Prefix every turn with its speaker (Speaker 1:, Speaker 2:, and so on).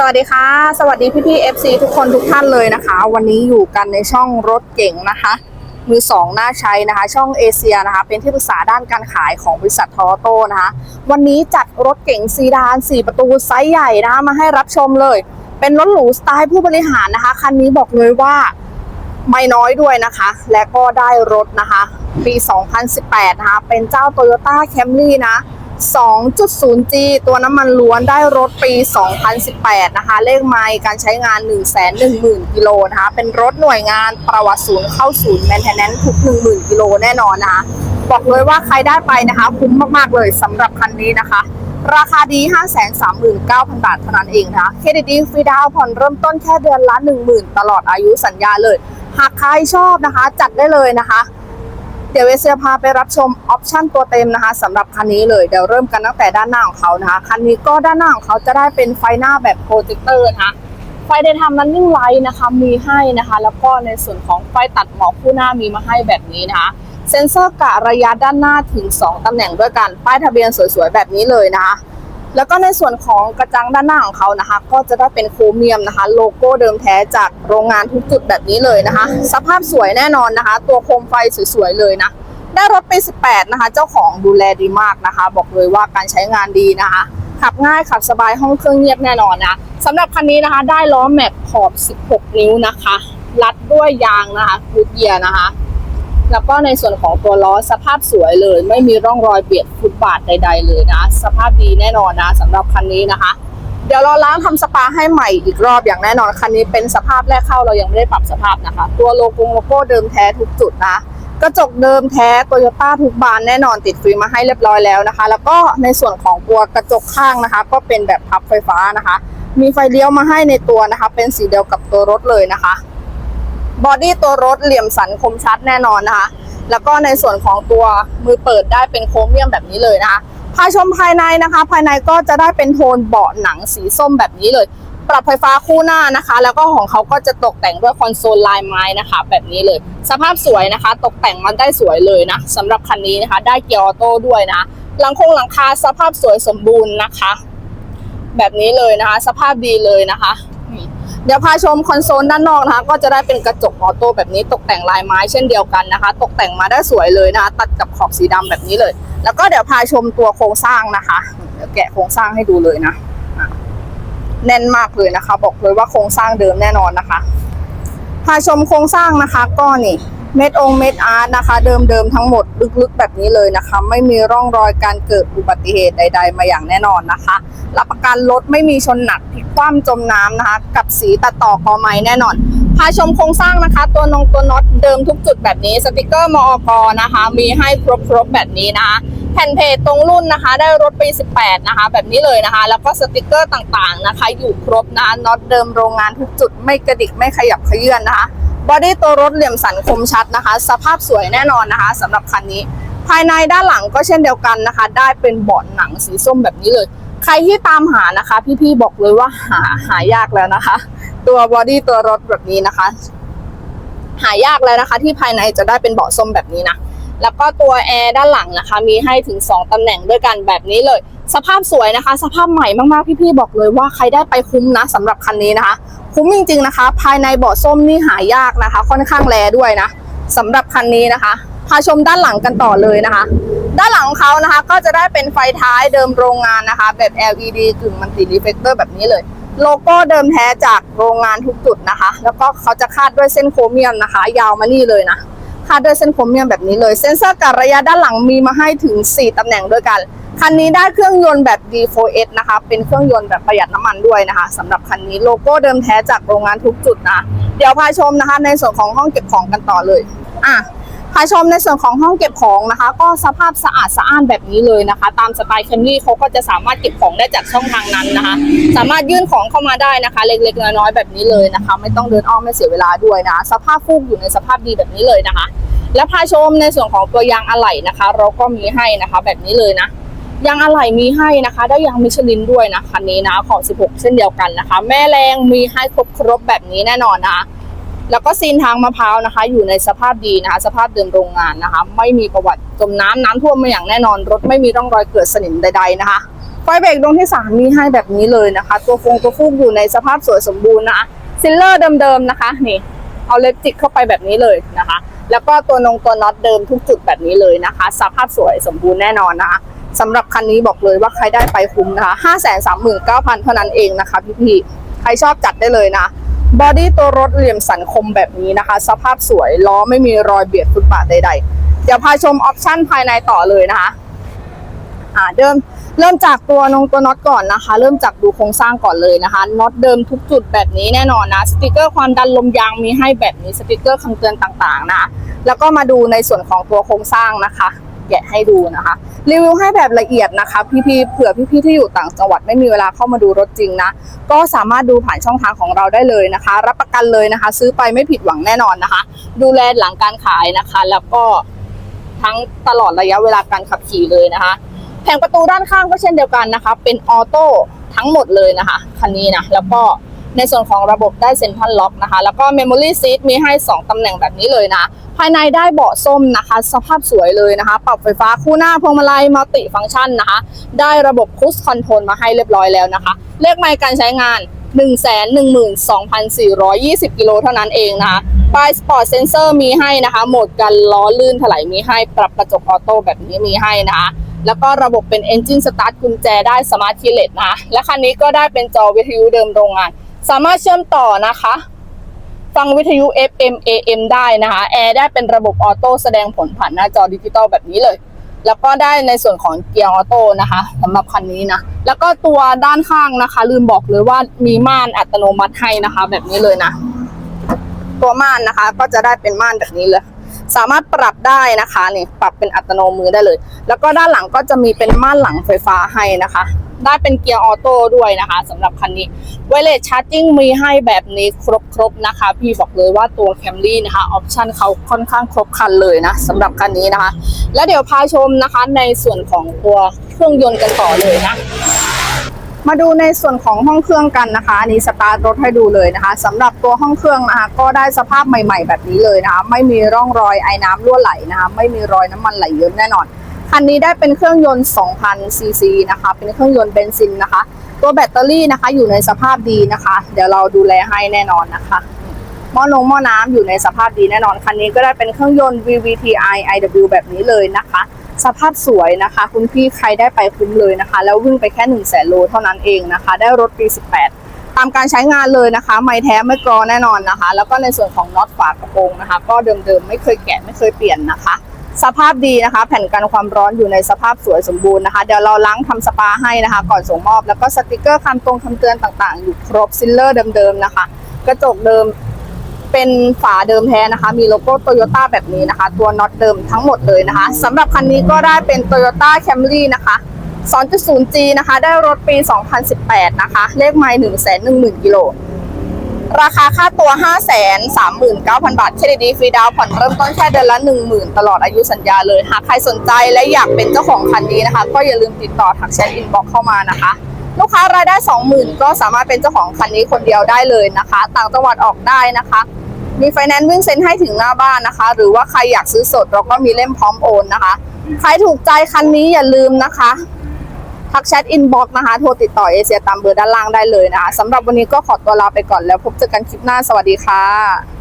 Speaker 1: สวัสดีค่ะ สวัสดีพี่พี่ FC ทุกคนทุกท่านเลยนะคะ วันนี้อยู่กันในช่องรถเก่งนะคะมือสองน่าใช้นะคะ ช่องเอเชียนะคะ เป็นที่ปรึกษาด้านการขายของบริษัททอโต้นะคะ วันนี้จัดรถเก่งซีดาน 4 ประตูไซส์ใหญ่นะคะมาให้รับชมเลย เป็นรถหรูสไตล์ผู้บริหารนะคะ คันนี้บอกเลยว่าไม่น้อยด้วยนะคะ และก็ได้รถนะคะ ปี 2018 นะคะ เป็นเจ้า Toyota Camry นะ 2.0G ตัวน้ำมันล้วนได้รถปี 2018 นะคะ เลขไมล์การใช้งาน 110,000 กิโลนะคะ เป็นรถหน่วยงานประวัติศูนย์เข้าศูนย์แมนเทนแนนทุก 10,000 กิโลแน่นอนนะคะ บอกเลยว่าใครได้ไปนะคะ คุ้มมากๆเลยสำหรับคันนี้นะคะ ราคาดี 539,000 บาทเท่านั้นเองนะคะเครดิตดีฟรีดาวน์ผ่อนเริ่มต้นแค่เดือนละ 10,000 ตลอดอายุสัญญาเลย หากใครชอบนะคะ จัดได้เลยนะคะ เดี๋ยวเวเซียพาไปรับชมออปชั่นตัวเต็มนะคะสำหรับคันนี้เลยเดี๋ยวเริ่มกันตั้งแต่ด้านหน้าของเขานะคะคันนี้ก็ด้านหน้าของเขาจะได้เป็นไฟหน้าแบบโปรเจคเตอร์นะคะไฟเดนทำ running light นะคะมีให้นะคะ แล้วก็ในส่วนของไฟตัดหมอกคู่หน้ามีมาให้แบบนี้นะคะเซ็นเซอร์กะระยะด้านหน้าถึง 2ตำแหน่งด้วยกัน ป้ายทะเบียนสวยๆ แบบนี้เลยนะคะ แล้วก็ในส่วนของกระจังด้านหน้าของเขานะคะ ก็จะได้เป็นโครเมียมนะคะ โลโก้เดิมแท้จากโรงงานทุกจุดแบบนี้เลยนะคะ สภาพสวยแน่นอนนะคะ ตัวโคมไฟสวยๆเลยนะได้รถปี 18 นะคะ เจ้าของดูแลดีมากนะคะ บอกเลยว่าการใช้งานดีนะคะ ขับง่ายขับสบายห้องเครื่องเงียบแน่นอนนะสำหรับคันนี้นะคะได้ล้อแม็กขอบ 16 นิ้วนะคะ รัดด้วยยางนะคะฟูดเยียนะคะ แล้วก็ในส่วนของตัวล้อสภาพสวยเลย ไม่มีร่องรอยเบียดฟุตบาทใด ๆ เลยนะ สภาพดีแน่นอนนะสำหรับคันนี้นะคะ เดี๋ยวเราล้างทำสปาให้ใหม่อีกรอบอย่างแน่นอนคันนี้เป็นสภาพแรกเข้าเรายังไม่ได้ปรับสภาพนะคะ ตัวโลโก้โลโก้เดิมแท้ทุกจุดนะกระจกเดิมแท้โตโยต้าทุกบานแน่นอนติดฟิล์มมาให้เรียบร้อยแล้วนะคะ แล้วก็ในส่วนของตัวกระจกข้างนะคะ ก็เป็นแบบพับไฟฟ้านะคะ มีไฟเลี้ยวมาให้ในตัวนะคะ เป็นสีเดียวกับตัวรถเลยนะคะ บอดี้ตัวรถเหลี่ยมสันคมชัดแน่นอนนะคะ แล้วก็ในส่วนของตัวมือเปิดได้เป็นโครเมียมแบบนี้เลยนะคะพาชมภายในนะคะ ภายในก็จะได้เป็นโทนเบาะหนังสีส้มแบบนี้เลย ปรับไฟฟ้าคู่หน้านะคะ แล้วก็ของเขาก็จะตกแต่งด้วยคอนโซลลายไม้นะคะ แบบนี้เลย สภาพสวยนะคะ ตกแต่งมันได้สวยเลยนะสำหรับคันนี้นะคะ ได้เกียร์ออโต้ด้วยนะหลังคงหลังคาสภาพสวยสมบูรณ์นะคะ แบบนี้เลยนะคะ สภาพดีเลยนะคะ เดี๋ยวพาชมคอนโซลด้านนอกนะคะ ก็จะได้เป็นกระจกออโต้แบบนี้ตกแต่งลายไม้เช่นเดียวกันนะคะ ตกแต่งมาได้สวยเลยนะคะ ตัดกับขอบสีดำแบบนี้เลย แล้วก็เดี๋ยวพาชมตัวโครงสร้างนะคะเดี๋ยวแกะโครงสร้างให้ดูเลยนะอะแน่นมากเลยนะคะ บอกเลยว่าโครงสร้างเดิมแน่นอนนะคะพาชมโครงสร้างนะคะ ก็นี่ เม็ดองเม็ดอาร์ตนะคะ เดิมๆทั้งหมดลึกๆแบบนี้เลยนะคะ ไม่มีร่องรอยการเกิดอุบัติเหตุใด ๆ มาอย่างแน่นอนนะคะรับประกันรถไม่มีชนหนักพลิกคว่ำจมน้ำนะคะ กับสีตัดต่อกอไม้แน่นอนพาชมโครงสร้างนะคะ ตัวนงตัวน็อตเดิมทุกจุดแบบนี้สติกเกอร์มอกนะคะ มีให้ครบๆแบบนี้นะคะแผ่นเพจตรงรุ่นนะคะ ได้รถปี 18 นะคะ แบบนี้เลยนะคะ แล้วก็สติกเกอร์ต่างๆนะคะ อยู่ครบนะน็อตเดิมโรงงานทุกจุดไม่กระดิกไม่ขยับเขยื่อนนะคะ บอดี้ตัวรถเหลี่ยมสันคมชัดนะคะ สภาพสวยแน่นอนนะคะสำหรับคันนี้ ภายในด้านหลังก็เช่นเดียวกันนะคะ ได้เป็นเบาะหนังสีส้มแบบนี้เลย ใครที่ตามหานะคะ พี่ๆบอกเลยว่าหาหายากแล้วนะคะ ตัวบอดี้ตัวรถแบบนี้นะคะ หายากแล้วนะคะ ที่ภายในจะได้เป็นเบาะส้มแบบนี้นะแล้วก็ตัวแอร์ด้านหลังนะคะ มีให้ถึง 2 ตำแหน่งด้วยกันแบบนี้เลย สภาพสวยนะคะ สภาพใหม่มากๆ พี่ๆ บอกเลยว่าใครได้ไปคุ้มนะสำหรับคันนี้นะคะ คุ้มจริงๆนะคะ ภายในเบาะส้มนี่หายากนะคะ ค่อนข้างแรด้วยนะสำหรับคันนี้นะคะ พาชมด้านหลังกันต่อเลยนะคะ ด้านหลังของเขานะคะ ก็จะได้เป็นไฟท้ายเดิมโรงงานนะคะ แบบ LED กึ่งมันติรีเฟกเตอร์แบบนี้เลย โลโก้เดิมแท้จากโรงงานทุกจุดนะคะ แล้วก็เขาจะคาดด้วยเส้นโครเมียมนะคะ ยาวมานี่เลยนะคาดด้วยเส้นโครเมียมแบบนี้เลย เซ็นเซอร์การระยะด้านหลังมีมาให้ถึง 4ตำแหน่งด้วยกัน คันนี้ได้เครื่องยนต์แบบ D4S นะคะ เป็นเครื่องยนต์แบบประหยัดน้ำมันด้วยนะคะสำหรับคันนี้โลโก้เดิมแท้จากโรงงานทุกจุดนะ เดี๋ยวพาชมนะคะ ในส่วนของห้องเก็บของกันต่อเลย อะพาชมในส่วนของห้องเก็บของนะคะ ก็สภาพสะอาดสะอ้านแบบนี้เลยนะคะ ตามสไตล์แคมรี่เขาก็จะสามารถเก็บของได้จากช่องทางนั้นนะคะ สามารถยื่นของเข้ามาได้นะคะ เล็กๆน้อยๆแบบนี้เลยนะคะ ไม่ต้องเดินอ้อมไม่เสียเวลาด้วยนะ สภาพฟูกอยู่ในสภาพดีแบบนี้เลยนะคะ และพาชมในส่วนของตัวยางอะไหล่นะคะ เราก็มีให้นะคะ แบบนี้เลยนะ ยางอะไหล่มีให้นะคะ ได้ยางมิชลินด้วยนะคันนี้นะของ 16 เช่นเดียวกันนะคะ แม่แรงมีให้ครบครบแบบนี้แน่นอนนะแล้วก็ซีนทางมะพร้าวนะคะ อยู่ในสภาพดีนะคะ สภาพเดิมโรงงานนะคะ ไม่มีประวัติจมน้ำน้ำท่วมมาอย่างแน่นอน รถไม่มีร่องรอยเกิดสนิมใด ๆนะคะไฟเบรกดวงที่ 3 มีให้แบบนี้เลยนะคะ ตัวฟงตัวฟูกอยู่ในสภาพสวยสมบูรณ์นะคะซิลเลอร์เดิมๆนะคะนี่เอาเล็บจิกเข้าไปแบบนี้เลยนะคะ แล้วก็ตัวนงตัวน็อตเดิมทุกจุดแบบนี้เลยนะคะ สภาพสวยสมบูรณ์แน่นอนนะคะ สำหรับคันนี้บอกเลยว่าใครได้ไปคุ้มนะคะ5 3 9 0 0 0เท่านั้นเองนะคะพี่ๆใครชอบจัดได้เลยนะบอดี้ตัวรถเหลี่ยมสันคมแบบนี้นะคะ สภาพสวยล้อไม่มีรอยเบียดฟุตบาทใดๆ เดี๋ยวพาชมออปชั่นภายในต่อเลยนะคะอ่าเดิมเริ่มจากตัวนงตัวน็อตก่อนนะคะ เริ่มจากดูโครงสร้างก่อนเลยนะคะน็อตเดิมทุกจุดแบบนี้แน่นอนนะสติกเกอร์ความดันลมยางมีให้แบบนี้สติกเกอร์คำเตือนต่างๆนะแล้วก็มาดูในส่วนของตัวโครงสร้างนะคะ แกะให้ดูนะคะ รีวิวให้แบบละเอียดนะคะพี่ๆเผื่อพี่ๆที่อยู่ต่างจังหวัดไม่มีเวลาเข้ามาดูรถจริงนะ ก็สามารถดูผ่านช่องทางของเราได้เลยนะคะ รับประกันเลยนะคะ ซื้อไปไม่ผิดหวังแน่นอนนะคะ ดูแลหลังการขายนะคะ แล้วก็ทั้งตลอดระยะเวลาการขับขี่เลยนะคะ แผงประตูด้านข้างก็เช่นเดียวกันนะคะ เป็นออโต้ทั้งหมดเลยนะคะคันนี้นะแล้วก็ ในส่วนของระบบได้เซ็นทรัลล็อกนะคะ แล้วก็เมมโมรี่ซีทมีให้ 2 ตำแหน่งแบบนี้เลยนะ ภายในได้เบาะส้มนะคะ สภาพสวยเลยนะคะ ปรับไฟฟ้าคู่หน้าพวงมาลัยมัลติฟังก์ชันนะคะ ได้ระบบคู e คอนโทรลมาให้เรียบร้อยแล้วนะคะ เลขไมล์การใช้งาน 112,420 กิโลเท่านั้นเองนะคะปลายสปอร์ตเซนเซอร์มีให้นะคะ โหมดกันล้อลื่นถลายมีให้ ปรับกระจกออโต้แบบนี้มีให้นะคะแล้วก็ระบบเป็น Engine Start กุญแจได้สมาร์ทคีเลสนะคะและคันนี้ก็ได้เป็นจอวิทยุเดิมโรงงาน สามารถเชื่อมต่อนะคะ ฟังวิทยุ FM AM ได้นะคะแอร์ได้เป็นระบบออโต้แสดงผลผ่านหน้าจอดิจิตอลแบบนี้เลย แล้วก็ได้ในส่วนของเกียร์ออโต้นะคะสำหรับคันนี้นะ แล้วก็ตัวด้านข้างนะคะ ลืมบอกเลยว่ามีม่านอัตโนมัติให้นะคะ แบบนี้เลยนะ ตัวม่านนะคะก็จะได้เป็นม่านแบบนี้เลย สามารถปรับได้นะคะนี่ปรับเป็นอัตโนมือได้เลย แล้วก็ด้านหลังก็จะมีเป็นม่านหลังไฟฟ้าให้นะคะ ได้เป็นเกียร์ออโต้ด้วยนะคะสำหรับคันนี้ไวเลสชาร์จิ่งมีให้แบบนี้ครบๆนะคะ พี่บอกเลยว่าตัวแคมรี่นะคะออปชันเขาค่อนข้างครบครันเลยนะสำหรับคันนี้นะคะ แล้วเดี๋ยวพาชมนะคะในส่วนของตัวเครื่องยนต์กันต่อเลยนะ มาดูในส่วนของห้องเครื่องกันนะคะอันนี้สตาร์ทรถให้ดูเลยนะคะสำหรับตัวห้องเครื่องนะคะก็ได้สภาพใหม่ ๆ แบบนี้เลยนะคะ ไม่มีร่องรอยไอ้น้ำรั่วไหลนะคะไม่มีรอยน้ำมันไหลเยิ้มแน่นอนคันนี้ได้เป็นเครื่องยนต์2,000ซีซีนะคะ เป็นเครื่องยนต์เบนซินนะคะ ตัวแบตเตอรี่นะคะ อยู่ในสภาพดีนะคะ เดี๋ยวเราดูแลให้แน่นอนนะคะหม้อนงหม้อน้ำอยู่ในสภาพดีแน่นอนคันนี้ก็ได้เป็นเครื่องยนต์ VVTi IW แบบนี้เลยนะคะ สภาพสวยนะคะ คุณพี่ใครได้ไปคุ้มเลยนะคะ แล้ววิ่งไปแค่1นึ่งแสนโลเท่านั้นเองนะคะ ได้รถปี 18 ตามการใช้งานเลยนะคะ ไม่แท้ไม่กรอแน่นอนนะคะ แล้วก็ในส่วนของน็อตฝากระโปรงนะคะ ก็เดิมๆไม่เคยแกะไม่เคยเปลี่ยนนะคะ สภาพดีนะคะ แผ่นกันความร้อนอยู่ในสภาพสวยสมบูรณ์นะคะ เดี๋ยวเราล้างทำสปาให้นะคะ ก่อนส่งมอบ แล้วก็สติกเกอร์คำตรงคำเตือนต่างๆ อยู่ครบซิลเลอร์เดิมๆนะคะ กระจกเดิม เป็นฝาเดิมแท้นะคะ มีโลโก้โตโยต้าแบบนี้นะคะ ตัวน็อตเดิมทั้งหมดเลยนะคะสำหรับคันนี้ก็ได้เป็น Toyota Camry นะคะ 2.0G นะคะ ได้รถปี 2018 นะคะ เลขไมล์110,000กิโลราคาค่าตัว 539,000 บาทเครดิตดีฟรีดาวน์ผ่อนเริ่มต้นแค่เดือนละ 10,000 ตลอดอายุสัญญาเลย หากใครสนใจและอยากเป็นเจ้าของคันนี้นะคะ ก็อย่าลืมติดต่อทักแชทอินบ็อกเข้ามานะคะ ลูกค้ารายได้ 20,000 ก็สามารถเป็นเจ้าของคันนี้คนเดียวได้เลยนะคะ ต่างจังหวัดออกได้นะคะ มีไฟแนนซ์วิ่งเซ็นให้ถึงหน้าบ้านนะคะ หรือว่าใครอยากซื้อสดเราก็มีเล่มพร้อมโอนนะคะ ใครถูกใจคันนี้อย่าลืมนะคะทักแชทอินบ็อกนะคะ โทรติดต่อเอเชียตามเบอร์ด้านล่างได้เลยนะคะสำหรับวันนี้ก็ขอตัวลาไปก่อนแล้วพบเจอกันคลิปหน้าสวัสดีค่ะ